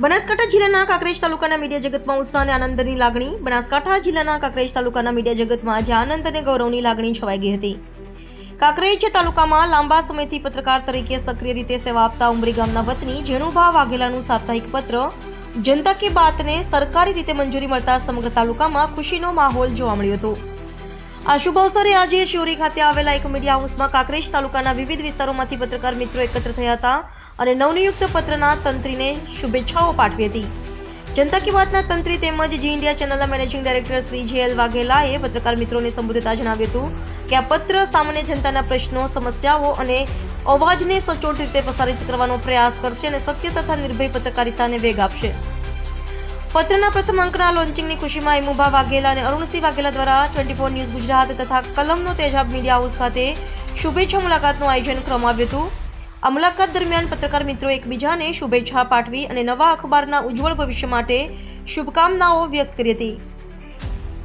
બનાસકાંઠા જિલ્લાના કાંકરેજ તાલુકાના મીડિયા જગતમાં ઉત્સાહ અને આનંદની લાગણી. બનાસકાંઠા જિલ્લાના કાંકરેજ તાલુકાના મીડિયા જગતમાં આજે આનંદ અને ગૌરવની લાગણી છવાઈ ગઈ હતી. કાંકરેજ તાલુકામાં લાંબા સમયથી પત્રકાર તરીકે સક્રિય રીતે સેવા આપતા ઉમરી ગામના વતની જેણુભા વાઘેલાનું સાપ્તાહિક પત્ર, જનતા કે બાતને સરકારી રીતે મંજૂરી મળતા સમગ્ર તાલુકામાં ખુશીનો માહોલ જોવા મળ્યો હતો. આ શુભ અવસરે આજે શિવરી ખાતે આવેલા એક મીડિયા હાઉસમાં કાંકરેજ તાલુકાના વિવિધ વિસ્તારોમાંથી પત્રકાર મિત્રો એકત્ર થયા હતા અને નવનિયુક્ત પત્રના તંત્રીને શુભેચ્છાઓ પાઠવી હતી. જનતા કી વાતના તંત્રી તેમજ જી ઇન્ડિયા ચેનલના managing director Shri J L વાઘેલાએ પત્રકાર મિત્રોને સંબોધતા જણાવ્યું હતું કે આ પત્ર સામાન્ય જનતાના પ્રશ્નો, સમસ્યાઓ અને અવાજને સચોટ રીતે પ્રસારિત કરવાનો પ્રયાસ કરશે અને સત્ય તથા નિર્ભય પત્રકારિતાને વેગ આપશે. પત્રના પ્રથમ અંકના લોન્ચિંગની ખુશીમાં ઇમુભા વાઘેલા અને અરુણસિંહ વાઘેલા દ્વારા ટ્વેન્ટી ફોર ન્યૂઝ ગુજરાત તથા કલમનો તેજાબ મીડિયા હાઉસ ખાતે શુભેચ્છા મુલાકાતનું આયોજન કરવામાં આવ્યું હતું. આ મુલાકાત દરમિયાન પત્રકાર મિત્રો એકબીજાને શુભેચ્છા પાઠવી અને નવા અખબારના ઉજ્જવળ ભવિષ્ય માટે શુભકામનાઓ વ્યક્ત કરી હતી.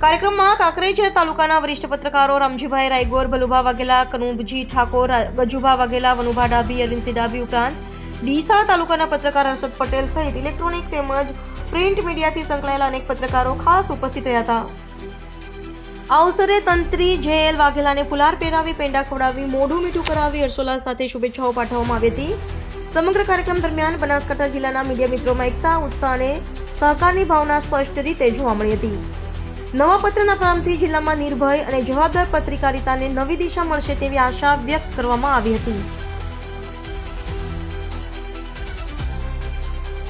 કાર્યક્રમમાં કાંકરેજ તાલુકાના વરિષ્ઠ પત્રકારો રામજીભાઈ રાયગોર, ભલુભા વાઘેલા, કનુભજી ઠાકોર, ગજુભા વાઘેલા, વનુભા ડાભી અરવિંદસિંહ ડાભી ઉપરાંત ડીસા તાલુકાના પત્રકાર હર્ષદ પટેલ સહિત ઇલેક્ટ્રોનિક તેમજ પ્રિન્ટ મીડિયાથી સંકળાયેલા અનેક પત્રકારો ખાસ ઉપસ્થિત રહ્યા હતા. આ અવસરે તંત્રી જેએલ વાઘેલાને ફુલાર પહેરાવી, પેંડા ખવડાવી, મોઢું મીઠું કરાવી, હર્ષોલ્લાસ સાથે શુભેચ્છાઓ પાઠવવામાં આવી હતી. સમગ્ર કાર્યક્રમ દરમિયાન બનાસકાંઠા જિલ્લાના મીડિયા મિત્રોમાં એકતા, ઉત્સાહ અને સહકારની ભાવના સ્પષ્ટ રીતે જોવા મળી હતી. નવા પત્રના પ્રારંભથી જિલ્લામાં નિર્ભય અને જવાબદાર પત્રકારિતાને નવી દિશા મળશે તેવી આશા વ્યક્ત કરવામાં આવી હતી.